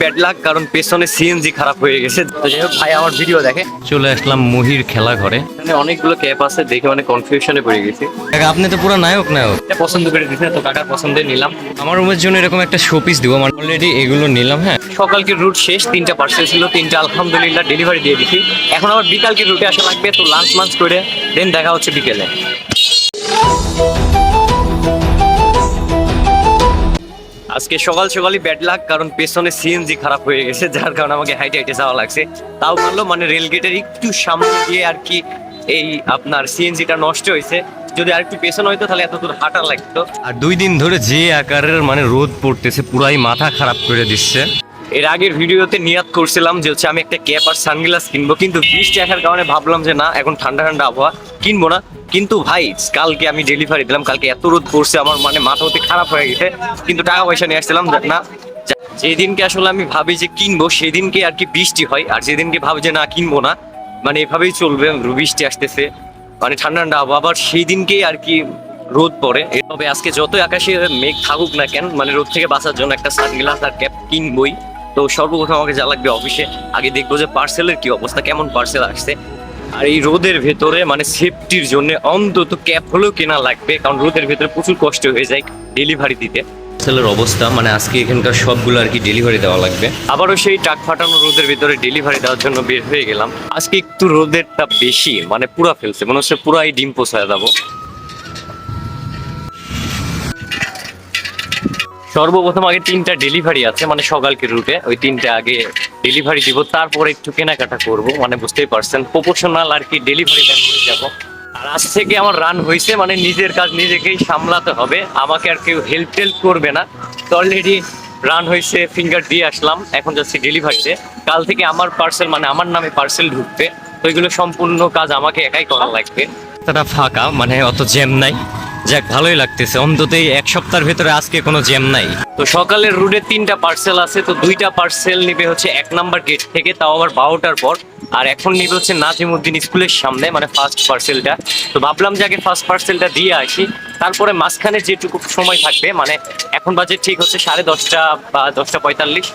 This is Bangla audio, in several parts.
ব্যাড কারণ পেছনে সিএনজি খারাপ হয়ে গেছে। তো যাই হোক ভাই আমার ভিডিও দেখে। চলে আসলাম মহির খেলা ঘরে এখানে অনেকগুলো ক্যাপ আছে দেখে মানে কনফিউশনে পড়ে গেছি। কাকা আপনি তো পুরো নায়ক নায়ক। এটা পছন্দ করে দিছে তো কাকার পছন্দে নিলাম। আমার রুমের জন্য এরকম একটা শোপিস দিব মানে অলরেডি এগুলো নিলাম হ্যাঁ? সকালকে রুট শেষ তিনটা পার্সেল ছিল তিনটা আলহামদুলিল্লাহ ডেলিভারি দিয়ে দিছি। এখন আবার বিকালকে রুটে আসা লাগবে তো লাঞ্চ মাঞ্চ করে দেন দেখা হচ্ছে বিকেলে। আজকে সকাল সকালই ব্যাড লাগ কারণ পেছনে সিএনজি খারাপ হয়ে গেছে, যার কারণে আমাকে হাইটে হাইটে যাওয়া লাগছে। তাও ভালো মানে রেলগেটের একটু সামনে গিয়ে আর কি এই আপনার সিএনজিটা নষ্ট হয়েছে। যদি আর একটু পেছনে হইতো, তাহলে এত দূর হাঁটা লাগতো। আর দুই দিন ধরে যে আকারের মানে রোদ পড়তেছে, পুরাই মাথা খারাপ করে দিচ্ছে। এর আগের ভিডিওতে নিয়াত করছিলাম যে হচ্ছে আমি একটা ক্যাপ আর সানগ্লাস কিনবো, কিন্তু বৃষ্টি আসার কারণে ভাবলাম যে না, এখন ঠান্ডা ঠান্ডা আবহাওয়া কিনবো না। কিন্তু ভাই, কালকে আমি ডেলিভারি দিলাম, কালকে এত রোদ পড়ছে, আমার মানে মাথা হতে খারাপ হয়ে গেছে। কিন্তু টাকা পয়সা নিয়ে আসছিলাম না যেদিনকে আসলে আমি ভাবি যে কিনবো, সেদিনকে আর কি বৃষ্টি হয়, আর যেদিনকে ভাবি যে না, কিনবো না মানে এভাবেই চলবে, বৃষ্টি আসতেছে মানে ঠান্ডা ঠান্ডা আবহাওয়া। আবার সেই দিনকেই আর কি রোদ পড়ে। তবে আজকে যতই আকাশে মেঘ থাকুক না কেন মানে রোদ থেকে বাঁচার জন্য একটা সানগ্লাস আর ক্যাপ কিনবই। তো সর্বপ্রথম আমাকে যা লাগবে অফিসে আগে দেখব যে পার্সেলের কি অবস্থা কেমন পার্সেল আসছে। আর এই রোদের ভেতরে মানে সেফটির জন্য অন্তত ক্যাপ হলেও কেনা লাগবে কারণ রোদের ভেতরে প্রচুর কষ্ট হয়ে যায় ডেলিভারি দিতে। পার্সেলের অবস্থা মানে আজকে এখানকার সবগুলো আর কি ডেলিভারি দেওয়া লাগবে। আবারও সেই টাক ফাটানো রোদের ভিতরে ডেলিভারি দেওয়ার জন্য বের হয়ে গেলাম। আজকে একটু রোদেরটা বেশি মানে পুরা ফেলছে মনে হচ্ছে পুরাই ডিম পোষায় যাব। সর্বপ্রথম আগে তিনটা ডেলিভারি আছে মানে সকালকে রুটে ওই তিনটা আগে ডেলিভারি দিব, তারপরে একটু কেনাকাটা করব মানে বুঝতেই পারছেন। প্রপোর্শনাল আর কি ডেলিভারি যাব। আর আজ থেকে আমার রান হয়েছে মানে নিজের কাজ নিজেকেই সামলাতে হবে। আমাকে আর কেউ হেল্প টেল্প করবে না। তো অলরেডি রান হয়েছে ফিঙ্গার দিয়ে আসলাম, এখন যাচ্ছি ডেলিভারিতে কাল থেকে আমার পার্সেল মানে আমার নামে পার্সেল ঢুকবে। তো এগুলো সম্পূর্ণ কাজ আমাকে একাই করা লাগবে। রাস্তাটা ফাঁকা মানে অত জ্যাম নাই। যাক, ভালোই লাগতেছে। অন্তত এক সপ্তাহের ভেতরে আজকে কোনো জ্যাম নাই। তো সকালের রুটে তিনটা পার্সেল আছে, তো দুইটা পার্সেল নিবে হচ্ছে এক নাম্বার গেট থেকে, তাও আবার বারোটার পর। আর এখন নিবে হচ্ছে নাজিমুদ্দিন স্কুলের সামনে মানে ফার্স্ট পার্সেলটা তো ভাবলাম যে আগে ফার্স্ট পার্সেলটা দিয়ে আসি। তারপরে মাঝখানে যেটুকু সময় থাকবে মানে এখন বাজে ঠিক হচ্ছে সাড়ে দশটা বা দশটা পঁয়তাল্লিশ।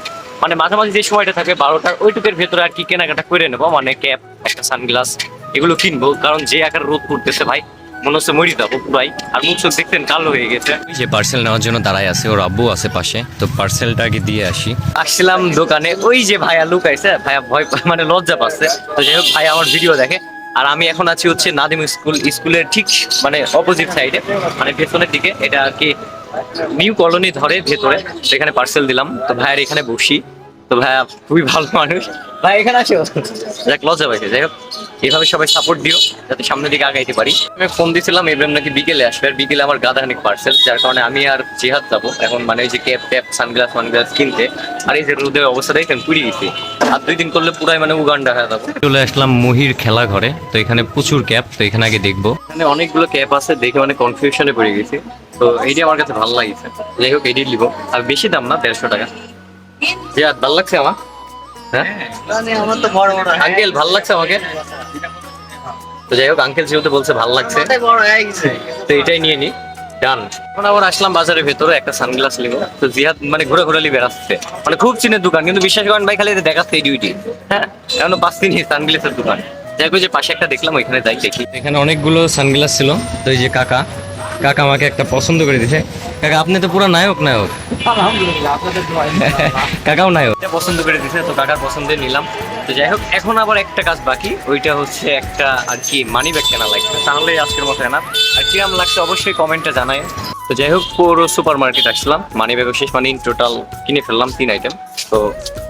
মানে মাঝামাঝি যে সময়টা থাকবে বারোটার, ওইটুকের ভেতরে আর কি কেনাকাটা করে নেব। মানে ক্যাপ, একটা সানগ্লাস, এগুলো কিনবো। কারণ যে আকার রোদ পড়তেছে ভাই মনে হচ্ছে মরি যাব ভাই। আর মুখ চোখ দেখতেন কালো হয়ে গেছে। যে পার্সেল নেওয়ার জন্য দাঁড়ায় আছে ওর আব্বু আছে পাশে। তো পার্সেলটা আগে দিয়ে আসি। আসছিলাম দোকানে। ওই যে ভাইয়া লুকাইছে ভাইয়া ভয় মানে লজ্জা পাচ্ছে। তো যাই হোক ভাই আমার ভিডিও দেখে। আর আমি এখন আছি হচ্ছে নাদিম স্কুল স্কুলের ঠিক মানে অপোজিট সাইডে মানে পেছনের দিকে। এটা আর কি নিউ কলোনি ধরে ভেতরে সেখানে পার্সেল দিলাম। তো ভাইয়ার এখানে বসি। তো ভাইয়া খুবই ভালো মানুষ। ভাই এখানে আসো। যাক লজ্জা পাইছে। যাই হোক এইভাবে সবাই সাপোর্ট দিও যাতে সামনের দিকে আগাইতে পারি। আমি ফোন দিয়েছিলাম এবার নাকি বিকেলে আসবে আর বিকেলে আমার গাদাখানিক পার্সেল যার কারণে আমি আর জেহাদ যাব। এখন মানে ওই যে ক্যাপ ট্যাপ সানগ্লাস মানগ্লাস কিনতে। আর এই যে রোদের অবস্থা দেখেন পুড়ি গেছি। আর দুই দিন করলে পুরাই মানে উগান্ডা হয়ে যাব। চলে আসলাম মহির খেলা ঘরে। তো এখানে প্রচুর ক্যাপ তো এখানে আগে দেখব। এখানে অনেকগুলো ক্যাপ আছে দেখে মানে কনফিউশনে পড়ে গেছি। তো এইটি আমার কাছে ভালো লাগিছে। যাই হোক এটি নিব। আর বেশি দাম না দেড়শো টাকা। ভালো লাগছে আমার? হ্যাঁ? আমার তো বড় বড় আঙ্কেল ভালো লাগছে আমাকে? তো যাই হোক আঙ্কেল যেহেতু বলছে ভালো লাগছে বড় হয়ে গেছে। তো এটাই নিয়ে নি। ডান এখন আবার আসলাম বাজারের ভেতরে একটা সানগ্লাস নিবো। তো জিহাদ মানে ঘুরে ঘুরে বেড়াচ্ছে। মানে খুব চিনের দোকান কিন্তু বিশ্বাস করেন ভাই খালি দেখাচ্ছে এই ডিউটি হ্যাঁ? এখন পাঁচ দিনই সানগ্লাসের দোকান। যাই হোক যে পাশে একটা দেখলাম ওইখানে যাই দেখি। এখানে অনেকগুলো সানগ্লাস ছিল তো এই যে কাকা। কাকা আমাকে একটা পছন্দ করে দিছে কাকা আপনি তো পুরো নায়ক নায়ক। আলহামদুলিল্লাহ আপনাদের কাকাও নায়ক পছন্দ করে দিছে তো কাকার পছন্দে নিলাম। তো যাই হোক এখন আবার একটা কাজ বাকি ওইটা হচ্ছে একটা আর কি মানি ব্যাগ কেনা লাগবে। তাহলে আজকের মতো এনা আর কিরাম লাগছে অবশ্যই কমেন্টে জানায়। তো যাই হোক পুরো সুপার মার্কেট আসলাম মানি শেষ মানে টোটাল কিনে ফেললাম তিন আইটেম তো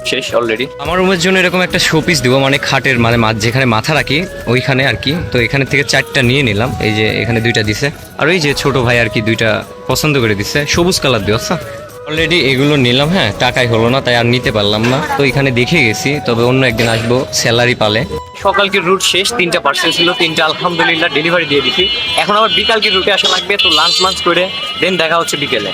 শেষ অলরেডি আমার রুমের জন্য এরকম একটা শোপিস দিব মানে খাটের মানে যেখানে মাথা রাখি ওইখানে আর কি। তো এখানে থেকে চারটা নিয়ে নিলাম এই যে এখানে দুইটা দিছে। আর ওই যে ছোট ভাই আর কি দুইটা পছন্দ করে দিছে সবুজ কালার দিও আচ্ছা? অলরেডি এগুলো নিলাম হ্যাঁ? টাকাই হলো না তাই আর নিতে পারলাম না। তো এখানে দেখে গেছি তবে অন্য একদিন আসব স্যালারি পালে। সকালকে রুট শেষ তিনটা পার্সেল ছিল তিনটা আলহামদুলিল্লাহ ডেলিভারি দিয়ে দিছি। এখন আবার বিকালকে রুটে আসা লাগবে তো লাঞ্চ মাঞ্চ করে দেন দেখা হচ্ছে বিকেলে।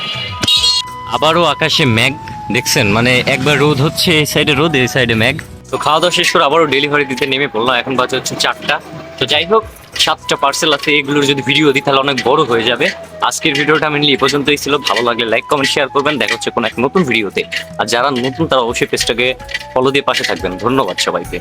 আবারও আকাশে ম্যাগ দেখছেন? মানে একবার রোদ হচ্ছে এই সাইডে রোদ এই সাইডে ম্যাগ তো খাওয়া দাওয়া শেষ করে আবারও ডেলিভারি দিতে নেমে পড়লাম এখন বাজে হচ্ছে চারটা। তো যাই হোক সাতটা পার্সেল আছে, এগুলোর যদি ভিডিও দিই, তাহলে অনেক বড় হয়ে যাবে। আজকের ভিডিওটা মেনলি এ পর্যন্তই ছিল। ভালো লাগলে লাইক কমেন্ট শেয়ার করবেন। দেখা হচ্ছে কোনো এক নতুন ভিডিওতে আর যারা নতুন, তারা অবশ্যই পেজটাকে ফলো দিয়ে পাশে থাকবেন। ধন্যবাদ সবাইকে।